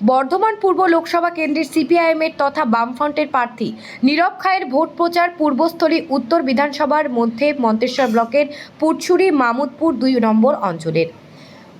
বর্ধমান পূর্ব লোকসভা কেন্দ্রের সিপিআইএমের তথা বামফ্রন্টের প্রার্থী নীরব খায়ের ভোট প্রচার পূর্বস্থলী উত্তর বিধানসভার মধ্যে মন্তেশ্বর ব্লকের পুটছুরি মামুদপুর দুই নম্বর অঞ্চলের।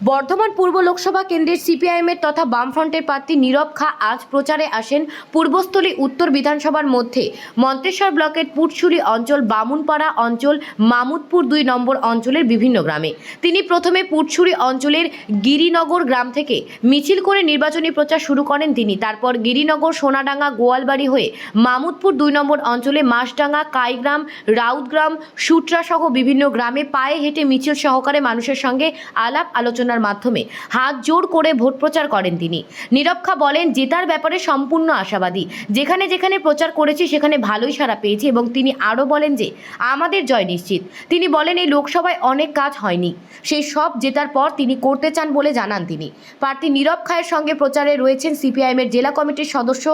বর্ধমান পূর্ব লোকসভা কেন্দ্রের সিপিআইএমের তথা বামফ্রন্টের প্রার্থী নীরব খা আজ প্রচারে আসেন পূর্বস্থলী উত্তর বিধানসভার মধ্যে। মন্তেশ্বর ব্লকের পুটছুরি অঞ্চল, বামুনপাড়া অঞ্চল, মামুদপুর দুই নম্বর অঞ্চলের বিভিন্ন গ্রামে। তিনি প্রথমে পুটছুরি অঞ্চলের গিরিনগর গ্রাম থেকে মিছিল করে নির্বাচনী প্রচার শুরু করেন তিনি। তারপর গিরিনগর, সোনাডাঙ্গা, গোয়ালবাড়ি হয়ে মামুদপুর দুই নম্বর অঞ্চলে মাসডাঙ্গা, কাইগ্রাম, রাউতগ্রাম সুট্রা সহ বিভিন্ন গ্রামে পায়ে হেঁটে মিছিল সহকারে মানুষের সঙ্গে আলাপ আলোচনার মাধ্যমে হাত জোড় করে ভোট প্রচার করেন তিনি। নীরবখা বলেন, জেতার ব্যাপারে সম্পূর্ণ আশাবাদী। যেখানে যেখানে প্রচার করেছি, সেখানে ভালোই সাড়া পেয়েছি এবং তিনি আরও বলেন যে, আমাদের জয় নিশ্চিত। তিনি বলেন, এই লোকসভায় অনেক কাজ হয়নি। সেই সব জেতার পর তিনি করতে চান বলে জানান তিনি। প্রার্থী নীরব খায়ের সঙ্গে প্রচারে রয়েছেন সিপিআইএমের জেলা কমিটির সদস্য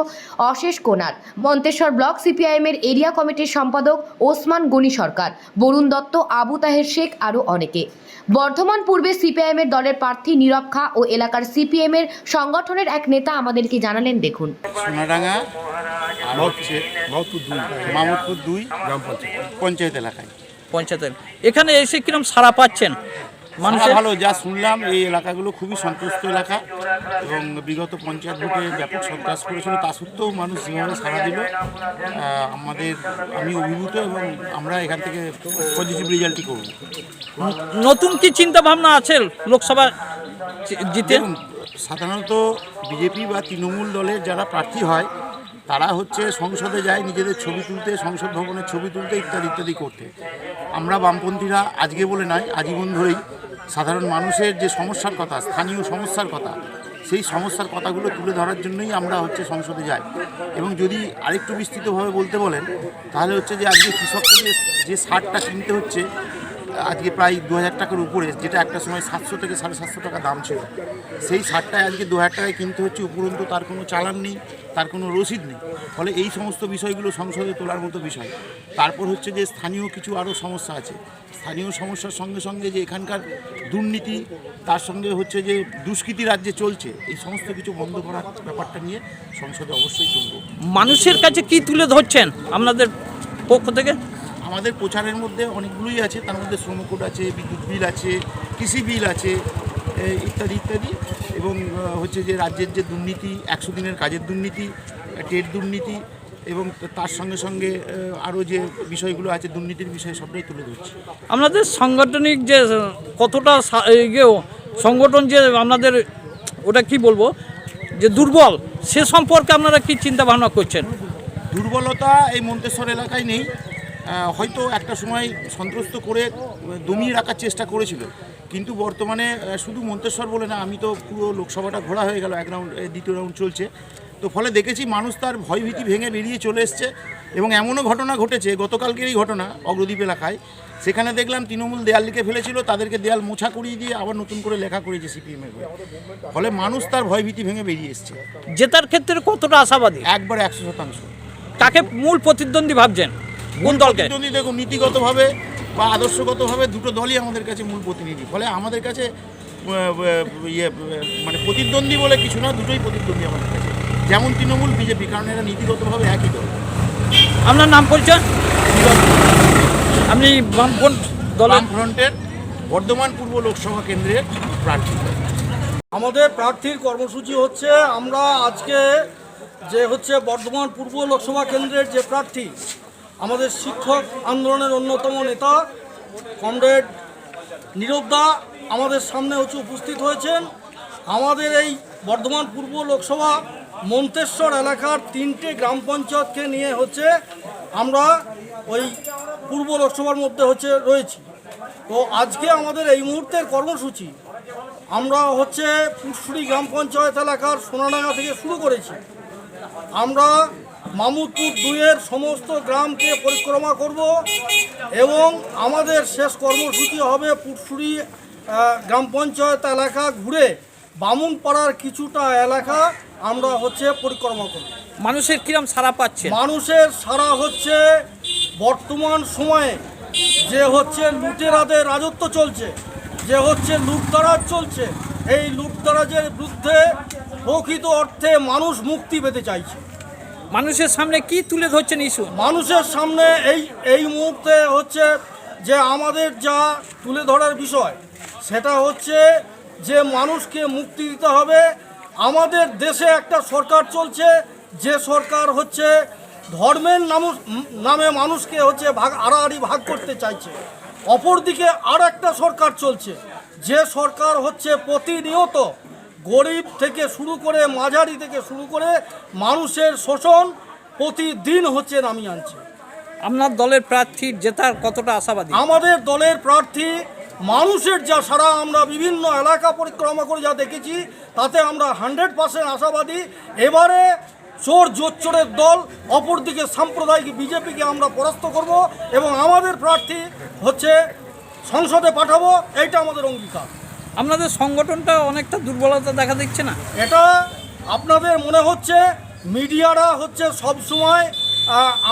অশেষ কোনার। মন্তেশ্বর ব্লক সিপিআইএমের এরিয়া কমিটির সম্পাদক ওসমান গনি সরকার, বরুণ দত্ত, আবু তাহের শেখ আরও অনেকে। বর্ধমান পূর্বে সিপিআইএমের দলের প্রার্থী নিরক্ষা খা ও এলাকার সিপিএমের সংগঠনের এক নেতা আমাদেরকে জানালেন দেখুন। সোনাডাঙ্গা আর হচ্ছে মামুদপুর দুই গ্রাম পঞ্চায়েত। পঞ্চায়েত এলাকায়। পঞ্চায়েত। এখানে এসে কিরম সারা পাচ্ছেন? মানুষের ভালো যা শুনলাম এই এলাকাগুলো খুবই সন্তুষ্ট এলাকা এবং বিগত পঞ্চায়েত ভোটে ব্যাপক সন্ত্রাস করেছিল। তা সত্ত্বেও মানুষ যেভাবে সাড়া দিল আমাদের আমি অভিভূত এবং আমরা এখান থেকে পজিটিভ রেজাল্টই করব। নতুন কি চিন্তা ভাবনা আছে লোকসভা জিতে? সাধারণত বিজেপি বা তৃণমূল দলের যারা প্রার্থী হয় তারা হচ্ছে সংসদে যায় নিজেদের ছবি তুলতে সংসদ ভবনের ছবি তুলতে ইত্যাদি ইত্যাদি করতে। আমরা বামপন্থীরা আজকে বলে নয় আজীবন ধরেই সাধারণ মানুষের যে সমস্যার কথা, স্থানীয় সমস্যার কথা, সেই সমস্যার কথাগুলো তুলে ধরার জন্যই আমরা হচ্ছে সংসদে যাই। এবং যদি আরেকটু বিস্তৃতভাবে বলতে বলেন, তাহলে হচ্ছে যে আজকে কৃষকদের যে- সারটা কিনতে হচ্ছে আজকে প্রায় দু হাজার টাকার উপরে, যেটা একটা সময় সাতশো থেকে সাড়ে সাতশো টাকা দাম ছিল। সেই সারটায় আজকে দু হাজার টাকায় কিনতে হচ্ছে, উপরন্তু তার কোনো চালান নেই, তার কোনো রসিদ নেই। ফলে এই সমস্ত বিষয়গুলো সংসদে তোলার মতো বিষয়। তারপর হচ্ছে যে স্থানীয় কিছু আরও সমস্যা আছে। স্থানীয় সমস্যার সঙ্গে সঙ্গে যে এখানকার দুর্নীতি, তার সঙ্গে হচ্ছে যে দুষ্কৃতি রাজ্যে চলছে, এই সমস্ত কিছু বন্ধ করার ব্যাপারটা নিয়ে সংসদে অবশ্যই তুলব। মানুষের কাছে কি তুলে ধরছেন আপনাদের পক্ষ থেকে? আমাদের প্রচারের মধ্যে অনেকগুলোই আছে। তার মধ্যে শ্রম কোড আছে বিদ্যুৎ বিল আছে কৃষি বিল আছে ইত্যাদি ইত্যাদি। এবং হচ্ছে যে রাজ্যের যে দুর্নীতি একশো দিনের কাজের দুর্নীতি টেট দুর্নীতি এবং তার সঙ্গে সঙ্গে আরও যে বিষয়গুলো আছে দুর্নীতির বিষয়ে সবটাই তুলে ধরছি। আপনাদের সাংগঠনিক যে কতটা ইয়ে সংগঠন যে আপনাদের ওটা কি বলব? যে দুর্বল সে সম্পর্কে আপনারা কি চিন্তা ভাবনা করছেন? দুর্বলতা এই মন্তেশ্বর এলাকায় নেই। হয়তো একটা সময় সন্ত্রস্ত করে দমিয়ে রাখার চেষ্টা করেছিল। কিন্তু বর্তমানে শুধু মন্তেশ্বর বলে না আমি তো পুরো লোকসভাটা ঘোরা হয়ে গেল এক রাউন্ড দ্বিতীয় রাউন্ড চলছে। তো ফলে দেখেছি মানুষ তার ভয়ভীতি ভেঙে বেরিয়ে চলে এসছে এবং এমনও ঘটনা ঘটেছে গতকালকেরই ঘটনা অগ্রদ্বীপ এলাকায়। সেখানে দেখলাম তৃণমূল দেয়াল লিখে ফেলেছিল তাদেরকে দেয়াল মোছা করিয়ে দিয়ে আবার নতুন করে লেখা করেছে সিপিএমের ফলে মানুষ তার ভয়ভীতি ভেঙে বেরিয়ে এসছে। জেতার ক্ষেত্রে কতটা আশাবাদী? একবার একশো শতাংশ। তাকে মূল প্রতিদ্বন্দ্বী ভাবছেন? কোন দলকে? প্রতিদ্বন্দ্বী দেখুন নীতিগতভাবে বা আদর্শগতভাবে দুটো দলই আমাদের কাছে মূল প্রতিনিধি। ফলে আমাদের কাছে ইয়ে মানে প্রতিদ্বন্দ্বী বলে কিছু না দুটোই প্রতিদ্বন্দ্বী আমাদের কাছে। যেমন তৃণমূল বিজেপি কারণ এরা নীতিগতভাবে একই দল। আপনার নাম পরিচয়? আপনি বামফ্রন্ট দলের? বামফ্রন্টের বর্ধমান পূর্ব লোকসভা কেন্দ্রের প্রার্থী। আমাদের প্রার্থীর কর্মসূচি হচ্ছে আমরা আজকে যে হচ্ছে বর্ধমান পূর্ব লোকসভা কেন্দ্রের যে প্রার্থী আমাদের শিক্ষক আন্দোলনের অন্যতম নেতা, কমরেড নীরবদা আমাদের সামনে হচ্ছে উপস্থিত হয়েছেন। আমাদের এই বর্ধমান পূর্ব লোকসভা মন্তেশ্বর এলাকার তিনটে গ্রাম পঞ্চায়েতকে নিয়ে হচ্ছে আমরা ওই পূর্ব লোকসভার মধ্যে হচ্ছে রয়েছি। তো আজকে আমাদের এই মুহূর্তের কর্মসূচি আমরা হচ্ছে পুরসুরি গ্রাম পঞ্চায়েত এলাকার সোনাডাঙ্গা থেকে শুরু করেছি। আমরা মামুদপুর দুইয়ের সমস্ত গ্রামকে পরিক্রমা করব এবং আমাদের শেষ কর্মসূচি হবে পুরসুরি আহ, গ্রাম পঞ্চায়েত এলাকা ঘুরে বামুনপাড়ার কিছুটা এলাকা আমরা হচ্ছে পরিক্রমা করব। মানুষের কিরম সারা পাচ্ছে? মানুষের সারা হচ্ছে বর্তমান সময়ে যে হচ্ছে লুটেরাদের রাজত্ব চলছে যে হচ্ছে লুটতরাজ চলছে এই লুটতারাজের বিরুদ্ধে প্রকৃত অর্থে মানুষ মুক্তি পেতে চাইছে। মানুষের সামনে কি তুলে ধরছেন ইস্যু মানুষের সামনে এই এই মুহূর্তে হচ্ছে যে আমাদের যা তুলে ধরার বিষয়, সেটা হচ্ছে যে মানুষকে মুক্তি দিতে হবে। আমাদের দেশে একটা সরকার চলছে, যে সরকার হচ্ছে ধর্মের নাম নামে মানুষকে হচ্ছে ভাগ, আড়াআড়ি ভাগ করতে চাইছে। অপরদিকে আর একটা সরকার চলছে, যে সরকার হচ্ছে প্রতিনিয়ত গরিব থেকে শুরু করে মাঝারি থেকে শুরু করে মানুষের শোষণ প্রতিদিন হচ্ছে নামিয়ে আনছে। আপনার দলের প্রার্থী জেতার কতটা আশাবাদী? আমাদের দলের প্রার্থী মানুষের যা সারা আমরা বিভিন্ন এলাকা পরিক্রমা করে যা দেখেছি তাতে আমরা হান্ড্রেড পার্সেন্ট আশাবাদী। এবারে চোর জোচ্চোরের দল অপরদিকে সাম্প্রদায়িক বিজেপিকে আমরা পরাস্ত করব এবং আমাদের প্রার্থী হচ্ছে সংসদে পাঠাবো এইটা আমাদের অঙ্গীকার। আপনাদের সংগঠনটা অনেকটা দুর্বলতা দেখা দিচ্ছে না? এটা আপনাদের মনে হচ্ছে, মিডিয়ারা হচ্ছে সব সময়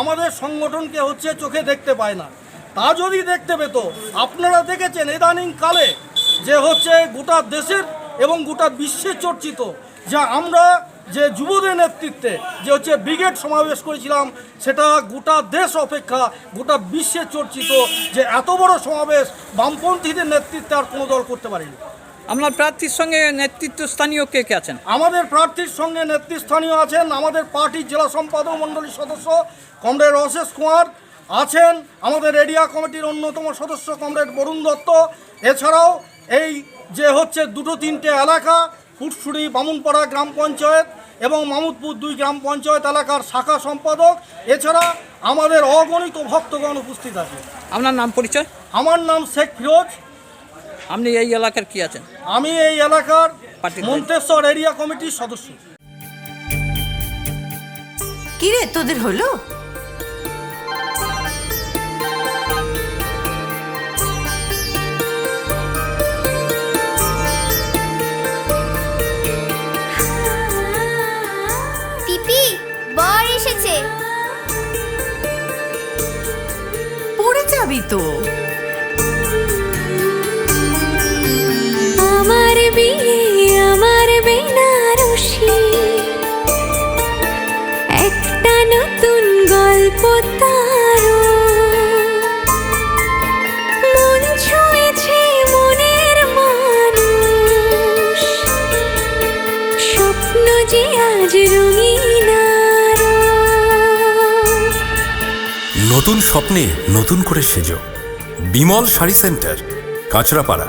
আমাদের সংগঠনকে হচ্ছে চোখে দেখতে পায় না। তা যদি দেখতে পেত, আপনারা দেখেছেন ইদানিং কালে যে হচ্ছে গোটা দেশের এবং গোটা বিশ্বে চর্চিত, যা আমরা যে যুবদের নেতৃত্বে যে হচ্ছে ব্রিগেড সমাবেশ করেছিলাম সেটা গোটা দেশ অপেক্ষা গোটা বিশ্বে চর্চিত যে এত বড় সমাবেশ বামপন্থীদের নেতৃত্বে আর কোনো দল করতে পারেনি। আপনার প্রার্থীর সঙ্গে নেতৃত্ব স্থানীয় কে কে আছেন? আমাদের প্রার্থীর সঙ্গে নেতৃস্থানীয় আছেন আমাদের পার্টির জেলা সম্পাদক মণ্ডলীর সদস্য কমরেড অশেষ কুমার আছেন আমাদের এরিয়া কমিটির অন্যতম সদস্য কমরেড বরুণ দত্ত। এছাড়াও এই যে হচ্ছে দুটো তিনটে এলাকা ফুটসুড়ি বামুনপাড়া গ্রাম পঞ্চায়েত এবং মামুদপুর দুই গ্রাম পঞ্চায়েত এলাকার শাখা সম্পাদক। এছাড়া আমাদের অগণিত ভক্তগণ উপস্থিত আছে। আপনার নাম পরিচয়? আমার নাম শেখ ফিরোজ। আপনি এই এলাকার কি আছেন? আমি এই এলাকার মন্তেশ্বর এরিয়া কমিটির সদস্য। কিরে তোদের হলো? আমার বিয়ে, আমার বেনারসি। একটা নতুন গল্প তারও মন মনের স্বপ্ন যে নতুন স্বপ্নে নতুন করে সেজো। Bimal sari centre Kanchrapara.